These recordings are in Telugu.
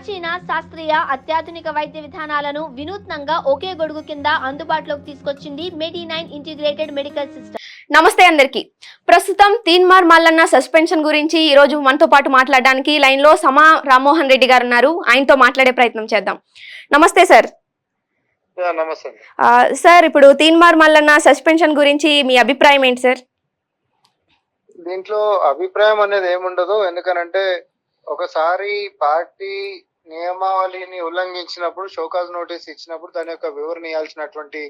ప్రాచీన శాస్త్రీయ అత్యాధునిక వైద్య విధానాలను వినూత్నంగా ఒకే గొడుగు కింద అందుబాటులోకి తీసుకొచ్చింది Medi nine integrated medical system. Namaste అందరికి. ప్రస్తుతం తీన్మార్ మల్లన్న సస్పెన్షన్ గురించి ఈ రోజు మనతో పాటు మాట్లాడడానికి లైన్లో సమా రామ్మోహన్ రెడ్డి గారు ఉన్నారు. ఆయనతో మాట్లాడే ప్రయత్నం చేద్దాం. నమస్తే సార్. సార్ ఇప్పుడు తీన్మార్ మల్లన్న సస్పెన్షన్ గురించి మీ అభిప్రాయం ఏంటి సార్? దీంట్లో అభిప్రాయం అనేది ఏముండదు. ఎందుకనంటే ఒకసారి పార్టీ నియమావళిని ఉల్లంఘించినప్పుడు షోకాజ్ నోటీస్ ఇచ్చినప్పుడు దాని యొక్క వివరణ ఇవ్వాల్సినటువంటి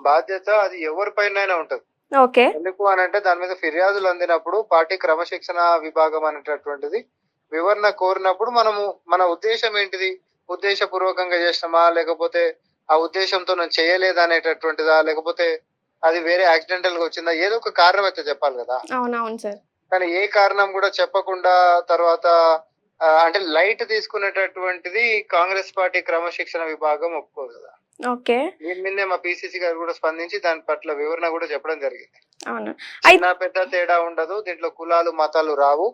బాధ్యత అది ఎవరిపైన ఉంటది. ఓకే. ఎందుకు అని అంటే దాని మీద ఫిర్యాదులు అందినప్పుడు పార్టీ క్రమశిక్షణ విభాగం అనేటటువంటిది వివరణ కోరినప్పుడు మనము మన ఉద్దేశం ఏంటిది? ఉద్దేశపూర్వకంగా చేసినామా? లేకపోతే ఆ ఉద్దేశంతో నేను చేయలేదా అనేటటువంటిదా? లేకపోతే అది వేరే యాక్సిడెంటల్గా వచ్చిందా? ఏదో ఒక కారణం అయితే చెప్పాలి కదా. అవునవును సార్. కానీ ఏ కారణం కూడా చెప్పకుండా తర్వాత అంటే లైట్ తీసుకునేటటువంటిది కాంగ్రెస్ పార్టీ క్రమశిక్షణ విభాగం ఒప్పుకోదు కదా. ఓకే. దీని మీదే మా పిసిసి గారు కూడా స్పందించి దాని పట్ల వివరణ కూడా చెప్పడం జరిగింది. అవును. చిన్న పెద్ద తేడా ఉండదు దీంట్లో కులాలు మతాలు రావు.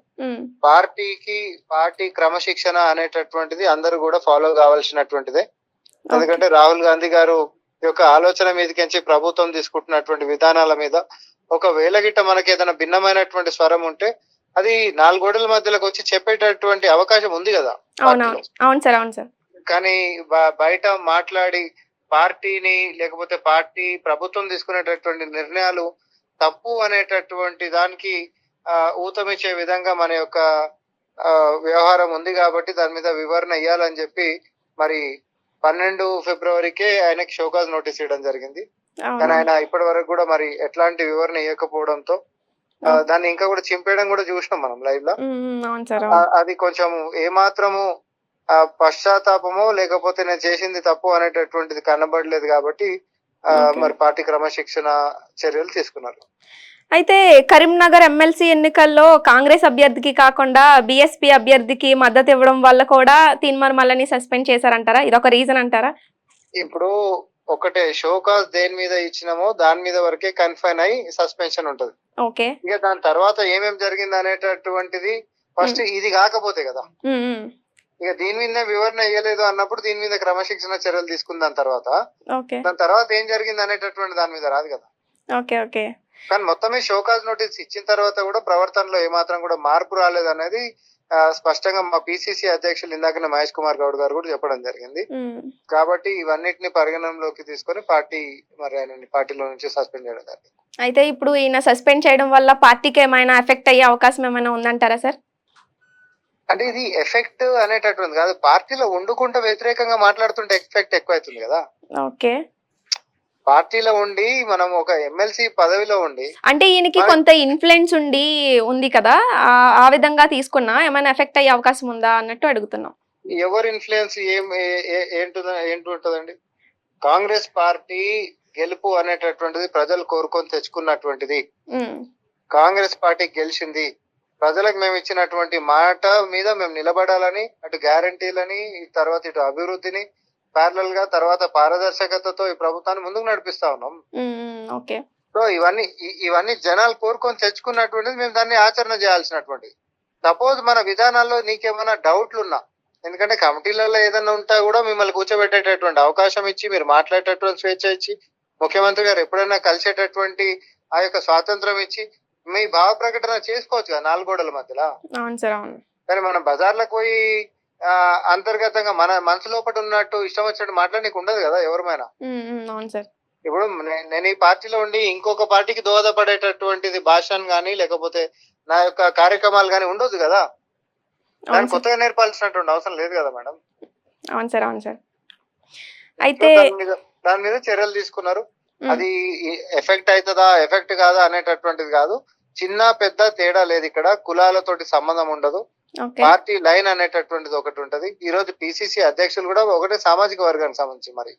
పార్టీకి పార్టీ క్రమశిక్షణ అనేటటువంటిది అందరూ కూడా ఫాలో కావాల్సినటువంటిదే. ఎందుకంటే రాహుల్ గాంధీ గారు యొక్క ఆలోచన మీదకించి ప్రభుత్వం తీసుకుంటున్నటువంటి విధానాల మీద ఒకవేళ గిట్ట మనకి ఏదైనా భిన్నమైనటువంటి స్వరం ఉంటే అది నాలుగు గోడల మధ్యలోకి వచ్చి చెప్పేటటువంటి అవకాశం ఉంది కదా అవునవును అవును సార్ అవును సార్. కానీ బయట మాట్లాడి పార్టీని లేకపోతే పార్టీ ప్రభుత్వం తీసుకునేటటువంటి నిర్ణయాలు తప్పు అనేటటువంటి దానికి ఊతమిచ్చే విధంగా మన యొక్క వ్యవహారం ఉంది కాబట్టి దాని మీద వివరణ ఇవ్వాలని చెప్పి మరి పన్నెండు ఫిబ్రవరికే ఆయనకి షోకాజ్ నోటీస్ ఇవ్వడం జరిగింది. కానీ ఆయన ఇప్పటి వరకు కూడా మరి ఎట్లాంటి వివరణ ఇవ్వకపోవడంతో దాన్ని ఇంకా కూడా చింపేయడం కూడా చూసినాం మనం లైవ్లో. అది కొంచెం ఏమాత్రము ఆ, పశ్చాత్తాపమో లేకపోతే నేను చేసింది తప్పు అనేటటువంటిది కనబడలేదు కాబట్టి. మరి పార్టీ క్రమశిక్షణ చర్యలు తీసుకున్నారు. అయితే కరీంనగర్ ఎమ్మెల్సీ ఎన్నికల్లో కాంగ్రెస్ అభ్యర్థికి కాకుండా బీఎస్పీ అభ్యర్థికి మద్దతు ఇవ్వడం వల్ల కూడా తీన్మార్ మల్లని సస్పెండ్ చేశారంటారా? ఇదొక రీజన్ అంటారా? ఇప్పుడు ఒకటే షోకాస్ దేని మీద ఇచ్చినామో దాని మీద వరకే కన్ఫైన్ అయి సస్పెన్షన్ ఉంటది. ఓకే. ఇక దాని తర్వాత ఏమేం జరిగింది అనేటటువంటిది ఫస్ట్ ఇది కాకపోతే కదా. ఇక దీని మీద వివరణ ఇవ్వలేదు అన్నప్పుడు దీని మీద క్రమశిక్షణ చర్యలు తీసుకున్న దాని తర్వాత. దాని తర్వాత ఏం జరిగింది అనేటటువంటి దాని మీద రాదు కదా. Okay okay. కానీ మొత్తమే షోకాజ్ నోటీస్ ఇచ్చిన తర్వాత కూడా ప్రవర్తనలో ఏమాత్రం కూడా మార్పు రాలేదు అనేది స్పష్టంగా మా పిసిసి అధ్యక్షులు ఇందాకనే మహేష్ కుమార్ గౌడ్ గారు కూడా చెప్పడం జరిగింది. కాబట్టి ఇవన్నిటిని పరిగణనలోకి తీసుకొని పార్టీ మరి ఆయన పార్టీలో నుంచి సస్పెండ్ చేయడం జరిగింది. అయితే ఇప్పుడు ఈయన సస్పెండ్ చేయడం వల్ల పార్టీకి ఏమైనా ఎఫెక్ట్ అయ్యే అవకాశం ఏమైనా ఉందంటారా సార్? అంటే ఇది ఎఫెక్ట్ అనేటటువంటి కాదు పార్టీలో వండుకుంటూ వ్యతిరేకంగా మాట్లాడుతుంటే ఎఫెక్ట్ ఎక్కువ అవుతుంది కదా. ఓకే. పార్టీలో ఉండి మనం ఒక ఎమ్మెల్సీ పదవిలో ఉండి అంటే ఈయనకి కొంత ఇన్ఫ్లుయెన్స్ ఉండి ఉంది కదా? ఆ- విధంగా తీసుకున్నా ఏమైనా ఎఫెక్ట్ అయ్యే అవకాశం ఉందా అన్నట్టు అడుగుతున్నాం. ఎవరి ఇన్ఫ్లుయెన్స్ ఏం ఏ- ఏ- ఏంటుంద ఏంటుంటదండి కాంగ్రెస్ పార్టీ గెలుపు అనేటటువంటిది ప్రజలు కోరుకొని తెచ్చుకున్నటువంటిది. కాంగ్రెస్ పార్టీ గెలిచింది. ప్రజలకు మేము ఇచ్చినటువంటి మాట మీద మేము నిలబడాలని అటు గ్యారంటీలని తర్వాత ఇటు అభివృద్ధిని ప్యారలల్గా తర్వాత పారదర్శకతతో ఈ ప్రభుత్వాన్ని ముందుకు నడిపిస్తా ఉన్నాం. ఓకే. సో ఇవన్నీ ఇవన్నీ జనాలు కోరుకొని తెచ్చుకున్నటువంటిది మేము దాన్ని ఆచరణ చేయాల్సినటువంటిది. సపోజ్ మన విధానాల్లో నీకేమైనా డౌట్లు ఉన్నా ఎందుకంటే కమిటీలలో ఏదైనా ఉంటా కూడా మిమ్మల్ని కూర్చోబెట్టేటటువంటి అవకాశం ఇచ్చి మీరు మాట్లాడేటటువంటి స్వేచ్ఛ ఇచ్చి ముఖ్యమంత్రి గారు ఎప్పుడైనా కలిసేటటువంటి ఆ యొక్క స్వాతంత్రం ఇచ్చి మీ భావ ప్రకటన చేసుకోవచ్చు కదా నాలుగు గోడల మధ్యలో కానీ మనం బజార్లకు పోయి అంతర్గతంగా మన మనసు లోపల ఉన్నట్టు ఇష్టం వచ్చినట్టు మాట్లాడనీకు ఉండదు కదా ఎవరిమైనా? అవును సార్. ఇప్పుడు నేను ఈ పార్టీలో ఉండి ఇంకొక పార్టీకి దోహదపడేటటువంటిది భాషను కానీ లేకపోతే నా యొక్క కార్యక్రమాలు కానీ ఉండదు కదా? దాన్ని కొత్తగా నేర్పాల్సినటువంటి అవసరం లేదు కదా మేడం? అవును సార్ అవును సార్. అయితే దాని మీద చర్యలు తీసుకున్నారు. అది ఎఫెక్ట్ అవుతుందా ఎఫెక్ట్ కాదా అనేటటువంటిది కాదు. చిన్న పెద్ద తేడా లేదు ఇక్కడ. కులాలతోటి సంబంధం ఉండదు. పార్టీ లైన్ అనేటటువంటిది ఒకటి ఉంటది. ఈ రోజు పిసిసి అధ్యక్షులు కూడా ఒకటే సామాజిక వర్గానికి సంబంధించి మరి.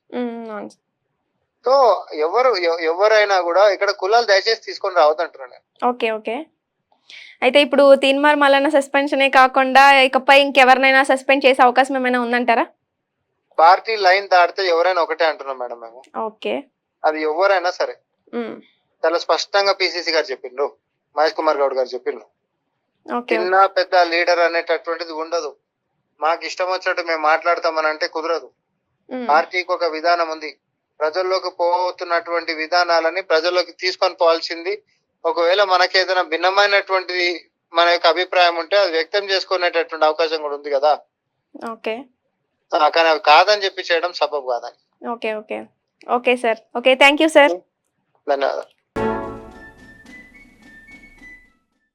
సో ఎవరు ఎవ- ఎవరైనా కూడా ఇక్కడ కులాలు దయచేసి తీసుకొని రావద్దంటున్నాను నేను. Okay okay. అయితే ఇప్పుడు తీన్మార్ మల్లన్న సస్పెన్షనే కాకుండా ఇకపై ఇంకెవరినైనా సస్పెండ్ చేసే అవకాశం ఏమైనా ఉందంటారా? పార్టీ లైన్ దాటితే ఎవరైనా ఒకటే అంటున్నాం మేడం మేము. ఓకే. అది ఎవరైనా సరే. చాలా స్పష్టంగా పిసిసి గారు చెప్పిండ్రు. మహేష్ కుమార్ గౌడ్ గారు చెప్పిండ్రు. చిన్న పెద్ద లీడర్ అనేటటువంటిది ఉండదు. మాకు ఇష్టం వచ్చినట్టు మేము మాట్లాడతామని అంటే కుదరదు. పార్టీకి ఒక విధానం ఉంది. ప్రజల్లోకి పోతున్నటువంటి విధానాలని ప్రజల్లోకి తీసుకొని పోవాల్సింది. ఒకవేళ మనకేదైనా భిన్నమైనటువంటి మన యొక్క అభిప్రాయం ఉంటే అది వ్యక్తం చేసుకునేటటువంటి అవకాశం కూడా ఉంది కదా. ఓకే. కానీ అవి కాదని చెప్పి చేయడం సబబు కాదని. Okay okay. Okay sir. Okay thank you sir. ధన్యవాదాలు.